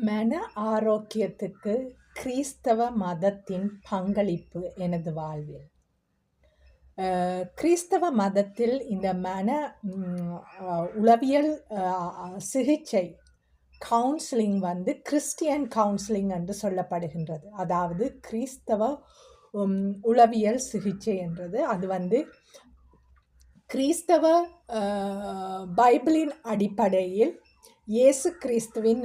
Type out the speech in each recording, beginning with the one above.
மன ஆரோக்கியத்துக்கு கிறிஸ்தவ மதத்தின் பங்களிப்பு எனது வாழ்வில். அஹ், கிறிஸ்தவ மதத்தில் இந்த மன ம், அஹ், உளவியல் அஹ், சிகிச்சை கவுன்சிலிங் வந்து கிறிஸ்டியன் கவுன்சிலிங் என்று சொல்லப்படுகின்றது. அதாவது கிறிஸ்தவ உம், உளவியல் சிகிச்சை என்றது. அது வந்து கிறிஸ்தவ அஹ், பைபிளின் அடிப்படையில் இயேசு கிறிஸ்துவின்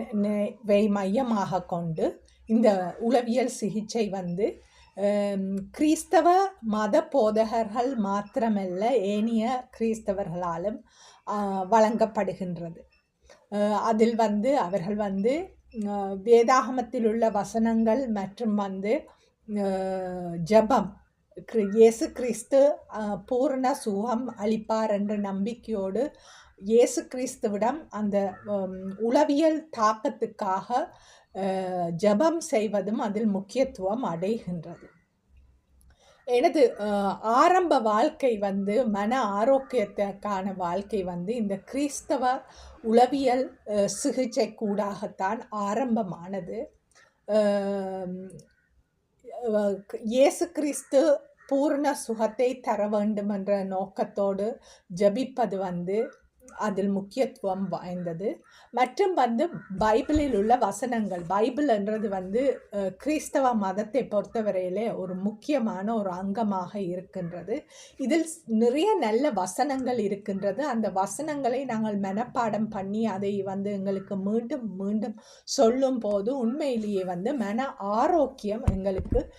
வை மையமாக கொண்டு இந்த உளவியல் சிகிச்சை வந்து கிறிஸ்தவ மத போதகர்கள் மாத்திரமல்ல ஏனைய கிறிஸ்தவர்களாலும் வழங்கப்படுகின்றது. அதில் வந்து அவர்கள் வந்து வேதாகமத்தில் உள்ள வசனங்கள் மற்றும் வந்து ஜபம் இயேசு கிறிஸ்து பூர்ண சுகம் அளிப்பார் என்ற நம்பிக்கையோடு இயேசு கிறிஸ்துவிடம் அந்த உளவியல் தாக்கத்துக்காக ஜபம் ஜெபம் செய்வதும் அதில் முக்கியத்துவம் அடைகின்றது. எனது ஆரம்ப வாழ்க்கை வந்து மன ஆரோக்கியத்திற்கான வாழ்க்கை வந்து இந்த கிறிஸ்தவ உளவியல் சிகிச்சை கூடாகத்தான் ஆரம்பமானது. இயேசு கிறிஸ்து பூர்ண சுகத்தை தர வேண்டும் என்ற நோக்கத்தோடு ஜெபிப்பது வந்து அதில் முக்கியத்துவம் வாய்ந்தது. மற்றும் வந்து பைபிளில் உள்ள வசனங்கள் பைபிள் என்றது வந்து கிறிஸ்தவ மதத்தை பொறுத்தவரையிலே ஒரு முக்கியமான ஒரு அங்கமாக இருக்கின்றது. இதில் ஸ்- நிறைய நல்ல வசனங்கள் இருக்கின்றது. அந்த வசனங்களை நாங்கள் மனப்பாடம் பண்ணி அதை வந்து எங்களுக்கு மீண்டும் மீண்டும் சொல்லும் போது உண்மையிலேயே வந்து மன ஆரோக்கியம் எங்களுக்கு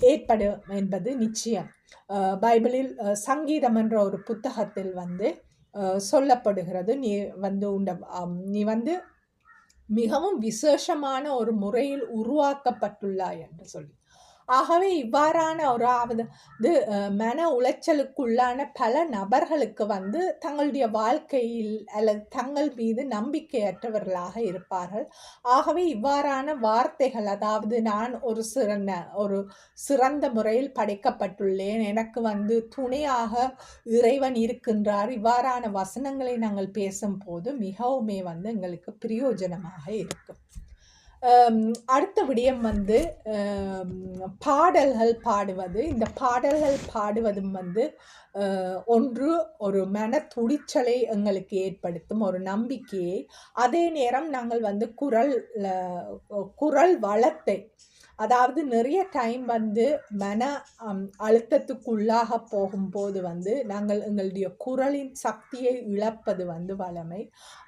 ஏற்படும் என்பது நிச்சயம். பைபிளில் சங்கீதம் என்ற ஒரு புத்தகத்தில் வந்து சொல்லப்படுகிறது. நீ வந்து உண்ட ஆம், நீ வந்து மிகவும் விசேஷமான ஒரு முறையில் உருவாக்கப்பட்டுள்ளாய் என்று சொல்லி. ஆகவே இவ்வாறான ஒரு ஆவது இது மன உளைச்சலுக்குள்ளான பல நபர்களுக்கு வந்து தங்களுடைய வாழ்க்கையில் அல்லது தங்கள் மீது நம்பிக்கையற்றவர்களாக இருப்பார்கள். ஆகவே இவ்வாறான வார்த்தைகள் அதாவது நான் ஒரு சிறந்த ஒரு சிறந்த முறையில் படைக்கப்பட்டுள்ளேன் எனக்கு வந்து துணையாக இறைவன் இருக்கின்றார் இவ்வாறான வசனங்களை நாங்கள் பேசும்போது மிகவுமே வந்து எங்களுக்கு பிரயோஜனமாக இருக்கும். அடுத்த விடயம் வந்து பாடல்கள் பாடுவது. இந்த பாடல்கள் பாடுவதும் வந்து ஒன்று ஒரு மன துடிச்சலை எங்களுக்கு ஏற்படுத்தும் ஒரு நம்பிக்கையை. அதே நேரம் நாங்கள் வந்து குரல் குரல் வளத்தை அதாவது நிறைய டைம் வந்து மன அழுத்தத்துக்குள்ளாக போகும்போது வந்து நாங்கள் எங்களுடைய குரலின் சக்தியை இழப்பது வந்து வளமை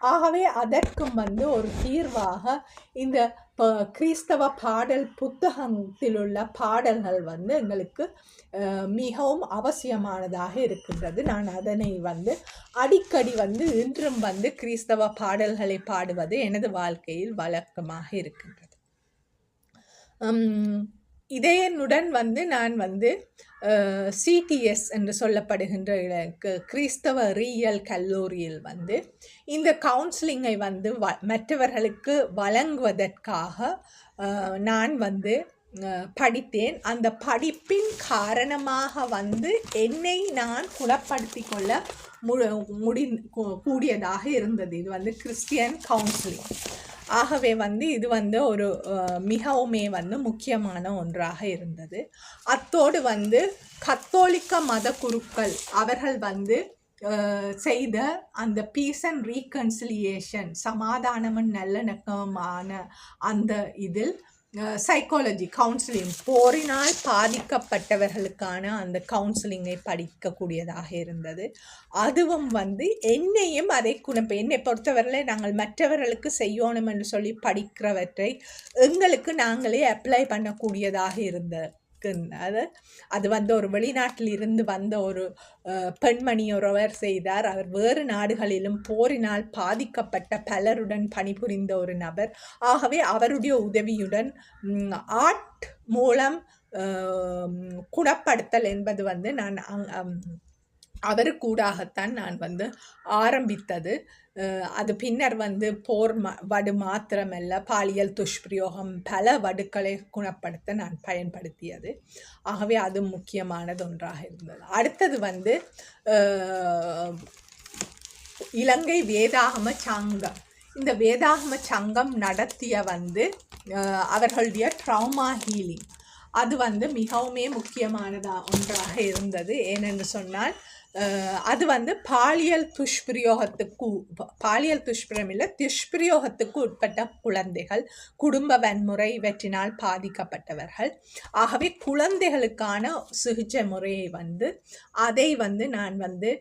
ஆகவே அதற்கும் வந்து ஒரு தீர்வாக இந்த ப- கிறிஸ்தவ பாடல் புத்தகத்தில் உள்ள பாடல்கள் வந்து எங்களுக்கு மிகவும் அவசியமானதாக இருக்கின்றது. நான் அதனை வந்து அடிக்கடி வந்து இன்றும் வந்து கிறிஸ்தவ பாடல்களை பாடுவது எனது வாழ்க்கையில் வழக்கமாக இருக்கின்றது. இதயனுடன் வந்து நான் வந்து சிடிஎஸ் என்று சொல்லப்படுகின்ற கிறிஸ்தவ ரீயல் கல்லூரியில் வந்து இந்த கவுன்சிலிங்கை வந்து வ மற்றவர்களுக்கு வழங்குவதற்காக நான் வந்து படித்தேன். அந்த படிப்பின் காரணமாக வந்து என்னை நான் குணப்படுத்தி கொள்ள மு முடி கூ- கூடியதாக இருந்தது. இது வந்து கிறிஸ்டியன் கவுன்சிலிங் ஆகவே வந்து இது வந்து ஒரு மிகவுமே வந்து முக்கியமான ஒன்றாக இருந்தது. அத்தோடு வந்து கத்தோலிக்க மத குருக்கள் அவர்கள் வந்து செய்த அந்த பீஸ் அண்ட் ரீகன்சிலியேஷன் சமாதானமும் நல்லிணக்கமான அந்த இதில் சைக்காலஜி கவுன்சிலிங் போரினால் பாதிக்கப்பட்டவர்களுக்கான அந்த கவுன்சிலிங்கை படிக்கக்கூடியதாக இருந்தது. அதுவும் வந்து என்னையும் அதை குணப்ப என்னை பொறுத்தவரையில் நாங்கள் மற்றவர்களுக்கு செய்யணும் என்று சொல்லி படிக்கிறவற்றை எங்களுக்கு நாங்களே அப்ளை பண்ணக்கூடியதாக இருந்தது. அது அது வந்து ஒரு வெளிநாட்டில் இருந்து வந்த ஒரு பெண்மணி ஒருவர் செய்தார். அவர் வேறு நாடுகளிலும் போரினால் பாதிக்கப்பட்ட பலருடன் பணிபுரிந்த ஒரு நபர். ஆகவே அவருடைய உதவியுடன் ஆர்ட் மூலம் குணப்படுத்தல் என்பது வந்து நான் அவருக்கூடாகத்தான் நான் வந்து ஆரம்பித்தது. அது பின்னர் வந்து போர் ம வடு மாத்திரமல்ல பாலியல் துஷ்பிரயோகம் பல வடுக்களை குணப்படுத்த நான் பயன்படுத்தியது. ஆகவே அது முக்கியமானது ஒன்றாக இருந்தது. அடுத்தது வந்து இலங்கை வேதாகம சங்கம். இந்த வேதாகம சங்கம் நடத்திய வந்து அவர்களுடைய ட்ராமா ஹீலிங் அது வந்து மிகவுமே முக்கியமானதாக ஒன்றாக இருந்தது. ஏனென்று சொன்னால் அது வந்து பாலியல் துஷ்பிரயோகத்துக்கு பாலியல் துஷ்பிரம் இல்லை துஷ்பிரயோகத்துக்கு உட்பட்ட குழந்தைகள் குடும்ப வன்முறை இவற்றினால் பாதிக்கப்பட்டவர்கள். ஆகவே குழந்தைகளுக்கான சிகிச்சை முறையை வந்து அதை வந்து நான் வந்து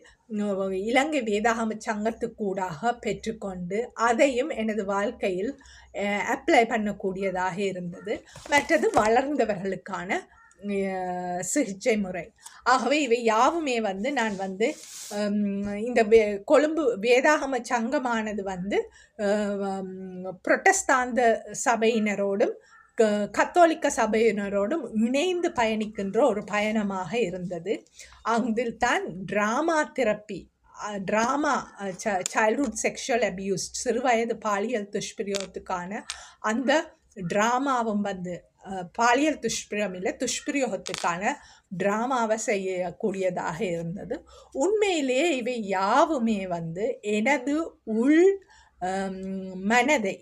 இலங்கை வேதாகம சங்கத்துக்கூடாக பெற்றுக்கொண்டு அதையும் எனது வாழ்க்கையில் அப்ளை பண்ணக்கூடியதாக இருந்தது. மற்றது வளர்ந்தவர்களுக்கான சிகிச்சை முறை. ஆகவே இவை யாவுமே வந்து நான் வந்து இந்த வே கொழும்பு வேதாகம சங்கமானது வந்து புரொட்டஸ்தாந்த சபையினரோடும் க- கத்தோலிக்க சபையினரோடும் இணைந்து பயணிக்கின்ற ஒரு பயணமாக இருந்தது. அங்கில் தான் trauma therapy trauma childhood sexual abuse சிறுவயது பாலியல் துஷ்பிரயோகத்துக்கான அந்த ட்ராமாவும் வந்து பாலியல் துஷ்பிரம் இல்லை துஷ்பிரயோகத்துக்கான ட்ராமாவை செய்யக்கூடியதாக இருந்தது. உண்மையிலேயே இவை யாவுமே வந்து எனது உள் மனதை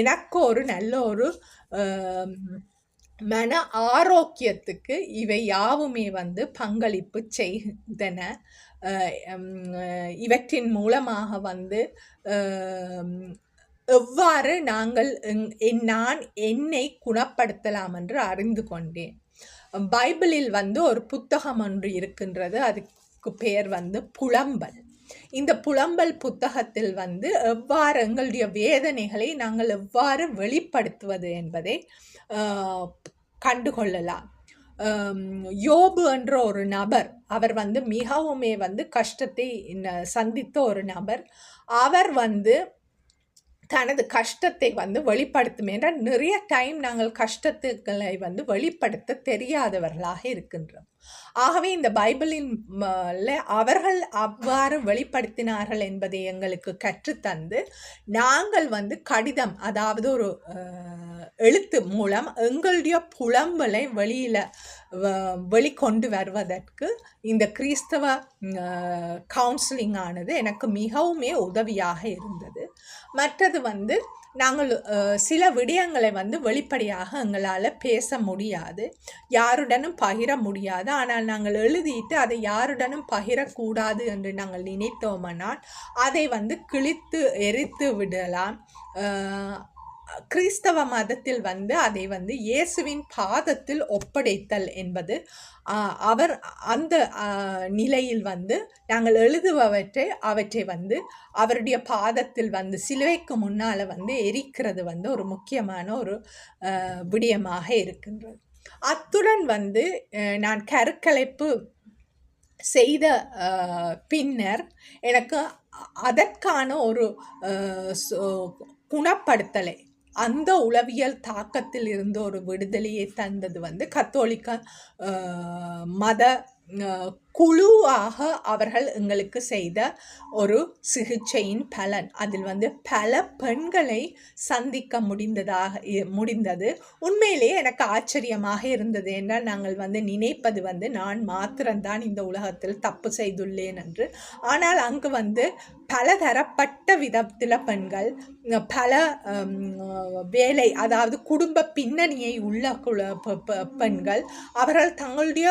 எனக்கு ஒரு நல்ல ஒரு மன ஆரோக்கியத்துக்கு இவை யாவுமே வந்து பங்களிப்பு செய்தன. இவற்றின் மூலமாக வந்து எவ்வாறு நாங்கள் என் நான் என்னை குணப்படுத்தலாம் என்று அறிந்து கொண்டேன். பைபிளில் வந்து ஒரு புத்தகம் ஒன்று இருக்கின்றது. அதுக்கு பெயர் வந்து புலம்பல். இந்த புலம்பல் புத்தகத்தில் வந்து எவ்வாறு எங்களுடைய வேதனைகளை நாங்கள் எவ்வாறு வெளிப்படுத்துவது என்பதை கண்டுகொள்ளலாம். யோபு என்ற ஒரு நபர் அவர் வந்து மிகவுமே வந்து கஷ்டத்தை ந- சந்தித்த ஒரு நபர். அவர் வந்து தனது கஷ்டத்தை வந்து வெளிப்படுத்தும் என்றால் நிறைய டைம் நாங்கள் கஷ்டத்துக்களை வந்து வெளிப்படுத்த தெரியாதவர்களாக இருக்கின்றோம். ஆகவே இந்த பைபிளின் அவர்கள் அவ்வாறு வெளிப்படுத்தினார்கள் என்பதை எங்களுக்கு கற்றுத்தந்து நாங்கள் வந்து கடிதம் அதாவது ஒரு எழுத்து மூலம் எங்களுடைய புலம்பலை வெளியில் வெளிக்கொண்டு வருவதற்கு இந்த கிறிஸ்தவ கவுன்சிலிங் ஆனது எனக்கு மிகவுமே உதவியாக இருந்தது. மற்றது வந்து நாங்கள் சில விடயங்களை வந்து வெளிப்படையாக எங்களால் பேச முடியாது. யாருடனும் பகிர முடியாது. ஆனால் நாங்கள் எழுதிட்டு அதை யாருடனும் பகிரக்கூடாது என்று நாங்கள் நினைத்தோமானால் அதை வந்து கிழித்து எரித்து விடலாம். கிறிஸ்தவ மதத்தில் வந்து அதை வந்து இயேசுவின் பாதத்தில் ஒப்படைத்தல் என்பது அவர் அந்த நிலையில் வந்து நாங்கள் எழுதுபவற்றை அவற்றை வந்து அவருடைய பாதத்தில் வந்து சிலுவைக்கு முன்னால் வந்து எரிக்கிறது வந்து ஒரு முக்கியமான ஒரு விடயமாக இருக்கின்றது. அத்துடன் வந்து நான் கருக்கலைப்பு செய்த பின்னர் எனக்கு அதற்கான ஒரு குணப்படுத்தலை அந்த உளவியல் தாக்கத்தில் இருந்து ஒரு விடுதலையை தந்தது வந்து கத்தோலிக்க மத குழுவாக அவர்கள் எங்களுக்கு செய்த ஒரு சிகிச்சையின் பலன். அதில் வந்து பல பெண்களை சந்திக்க முடிந்ததாக முடிந்தது. உண்மையிலேயே எனக்கு ஆச்சரியமாக இருந்தது என்றால் நாங்கள் வந்து நினைப்பது வந்து நான் மாத்திரம்தான் இந்த உலகத்தில் தப்பு செய்துள்ளேன் என்று. ஆனால் அங்கு வந்து பலதரப்பட்ட விதத்தில் பெண்கள் பல வேலை அதாவது குடும்ப பின்னணியை உள்ள பெண்கள் அவர்கள் தங்களுடைய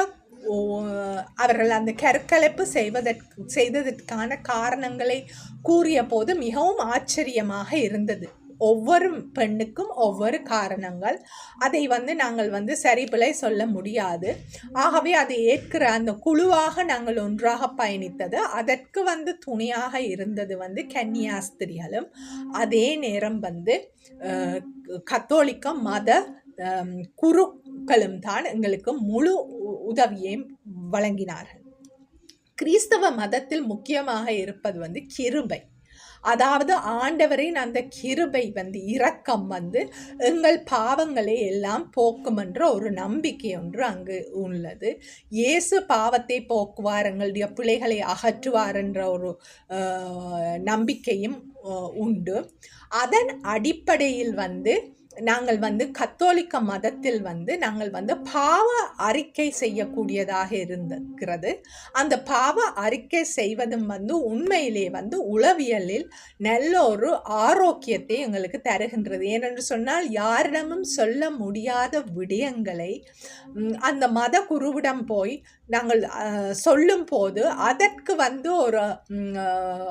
அவர்கள் அந்த கற்கலைப்பு செய்வதற்கு செய்ததற்கான காரணங்களை கூறிய போது மிகவும் ஆச்சரியமாக இருந்தது. ஒவ்வொரு பெண்ணுக்கும் ஒவ்வொரு காரணங்கள். அதை வந்து நாங்கள் வந்து சரிபிழை சொல்ல முடியாது. ஆகவே அதை ஏற்கிற அந்த குழுவாக நாங்கள் ஒன்றாக பயணித்தது. அதற்கு வந்து துணையாக இருந்தது வந்து கன்னியாஸ்திரிகளும். அதே நேரம் வந்து கத்தோலிக்க மத குருக்களும் தான் எங்களுக்கு முழு உ- உதவியையும் வழங்கினார்கள். கிறிஸ்தவ மதத்தில் முக்கியமாக இருப்பது வந்து கிருபை. அதாவது ஆண்டவரின் அந்த கிருபை வந்து இரக்கம் வந்து எங்கள் பாவங்களை எல்லாம் போக்கும் என்ற ஒரு நம்பிக்கை ஒன்று அங்கு உள்ளது. இயேசு பாவத்தை போக்குவார் எங்களுடைய பிள்ளைகளை அகற்றுவார் என்ற ஒரு நம்பிக்கையும் உண்டு. அதன் அடிப்படையில் வந்து நாங்கள் வந்து கத்தோலிக்க மதத்தில் வந்து நாங்கள் வந்து பாவ அறிக்கை செய்யக்கூடியதாக இருந்திருக்கிறது அந்த பாவ அறிக்கை செய்வதும் வந்து உண்மையிலே வந்து உளவியலில் நல்ல ஒரு ஆரோக்கியத்தை எங்களுக்கு தருகின்றது. ஏனென்று சொன்னால் யாரிடமும் சொல்ல முடியாத விடயங்களை அந்த மத குருவிடம் போய் நாங்கள் சொல்லும் போது அதற்கு வந்து ஒரு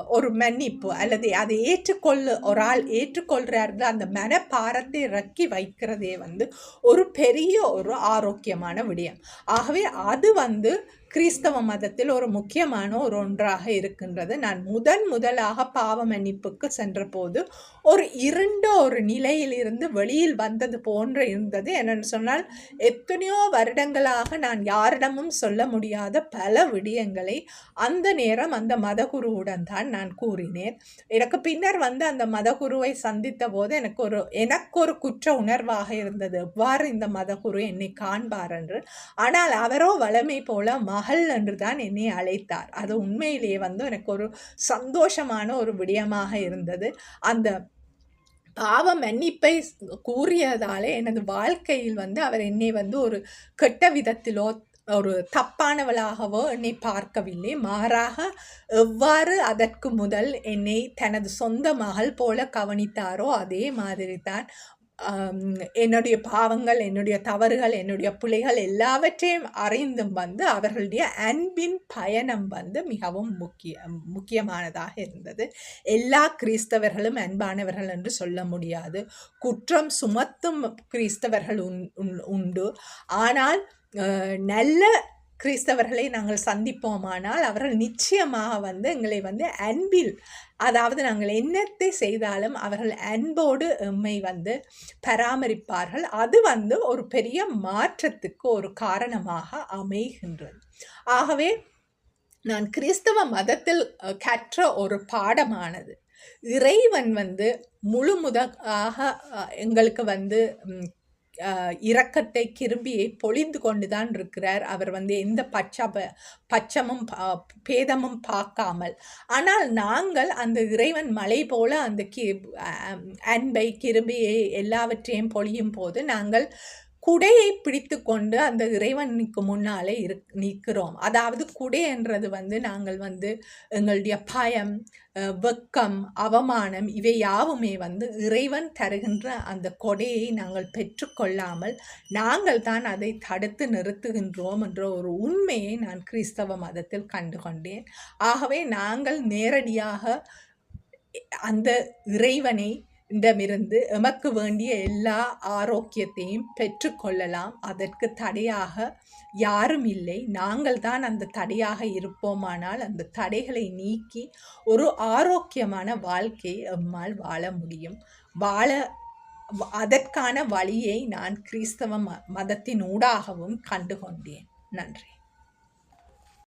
ஒரு மன்னிப்பு அல்லது அதை ஏற்றுக்கொள்ள ஒரு ஆள் ஏற்றுக்கொள்கிறார்கள் அந்த மனப்பாரத்தை இறக்கி வைக்கிறதே வந்து ஒரு பெரிய ஒரு ஆரோக்கியமான விடயம். ஆகவே அது வந்து கிறிஸ்தவ மதத்தில் ஒரு முக்கியமான ஒரு ஒன்றாக இருக்கின்றது. நான் முதன் முதலாக பாவ மன்னிப்புக்கு சென்றபோது ஒரு இருண்ட ஒரு நிலையிலிருந்து வெளியில் வந்தது போன்று இருந்தது. என்னென்னு சொன்னால் எத்தனையோ வருடங்களாக நான் யாரிடமும் சொல்ல முடியாத பல விடயங்களை அந்த நேரம் அந்த மதகுருவுடன் தான் நான் கூறினேன். எனக்கு பின்னர் வந்து அந்த மதகுருவை சந்தித்த போது எனக்கு ஒரு எனக்கு ஒரு குற்ற உணர்வாக இருந்தது. எவ்வாறு இந்த மதகுரு என்னை காண்பார் என்று. ஆனால் அவரோ வளமை போல மகள் என்று தான் என்னை அழைத்தார். அது உண்மையிலேயே வந்து எனக்கு ஒரு சந்தோஷமான ஒரு விடயமாக இருந்தது. அந்த பாவ மன்னிப்பை கூறியதாலே எனது வாழ்க்கையில் வந்து அவர் என்னை வந்து ஒரு கெட்ட விதத்திலோ ஒரு தப்பானவளாகவோ என்னை பார்க்கவில்லை. மாறாக எவ்வாறு அதற்கு முதல் என்னை தனது சொந்த மகள் போல கவனித்தாரோ அதே மாதிரி தான் என்னுடைய பாவங்கள் என்னுடைய தவறுகள் என்னுடைய பிள்ளைகள் எல்லாவற்றையும் அறிந்தும் வந்து அவர்களுடைய அன்பின் பயணம் வந்து மிகவும் முக்கிய முக்கியமானதாக இருந்தது. எல்லா கிறிஸ்தவர்களும் அன்பானவர்கள் என்று சொல்ல முடியாது. குற்றம் சுமத்தும் கிறிஸ்தவர்கள் உண் உண்- உண்டு. ஆனால் நல்ல கிறிஸ்தவர்களை நாங்கள் சந்திப்போமானால் அவர்கள் நிச்சயமாக வந்து எங்களை வந்து அன்பில் அதாவது நாங்கள் என்னத்தை செய்தாலும் அவர்கள் அன்போடு எம்மை வந்து பராமரிப்பார்கள். அது வந்து ஒரு பெரிய மாற்றத்துக்கு ஒரு காரணமாக அமைகின்றது. ஆகவே நான் கிறிஸ்தவ மதத்தில் கற்ற ஒரு பாடமானது. இறைவன் வந்து முழு முதாக எங்களுக்கு வந்து இரக்கத்தை கிருபியை பொழிந்து கொண்டுதான் இருக்கிறார். அவர் வந்து எந்த பச்சப பச்சமும் பேதமும் பார்க்காமல். ஆனால் நாங்கள் அந்த இறைவன் மலை போல அந்த கி அன்பை கிருபியை எல்லாவற்றையும் பொழியும் போது நாங்கள் குடையை பிடித்து கொண்டு அந்த இறைவனுக்கு முன்னாலே இரு நிற்கிறோம். அதாவது குடை என்றது வந்து நாங்கள் வந்து எங்களுடைய பயம் வெக்கம் அவமானம் இவை யாவுமே வந்து இறைவன் தருகின்ற அந்த கொடையை நாங்கள் பெற்றுக்கொள்ளாமல் நாங்கள் தான் அதை தடுத்து நிறுத்துகின்றோம் என்ற ஒரு உண்மையை நான் கிறிஸ்தவ மதத்தில் கண்டு கொண்டேன் ஆகவே நாங்கள் நேரடியாக அந்த இறைவனை இடமிருந்து எமக்கு வேண்டிய எல்லா ஆரோக்கியத்தையும் பெற்றுக்கொள்ளலாம். அதற்கு தடையாக யாரும் இல்லை. நாங்கள் தான் அந்த தடையாக இருப்போமானால் அந்த தடைகளை நீக்கி ஒரு ஆரோக்கியமான வாழ்க்கையை எம்மால் வாழ முடியும். வாழ அதற்கான வழியை நான் கிறிஸ்தவ ம மதத்தின் ஊடாகவும் கண்டு கொண்டேன் நன்றி.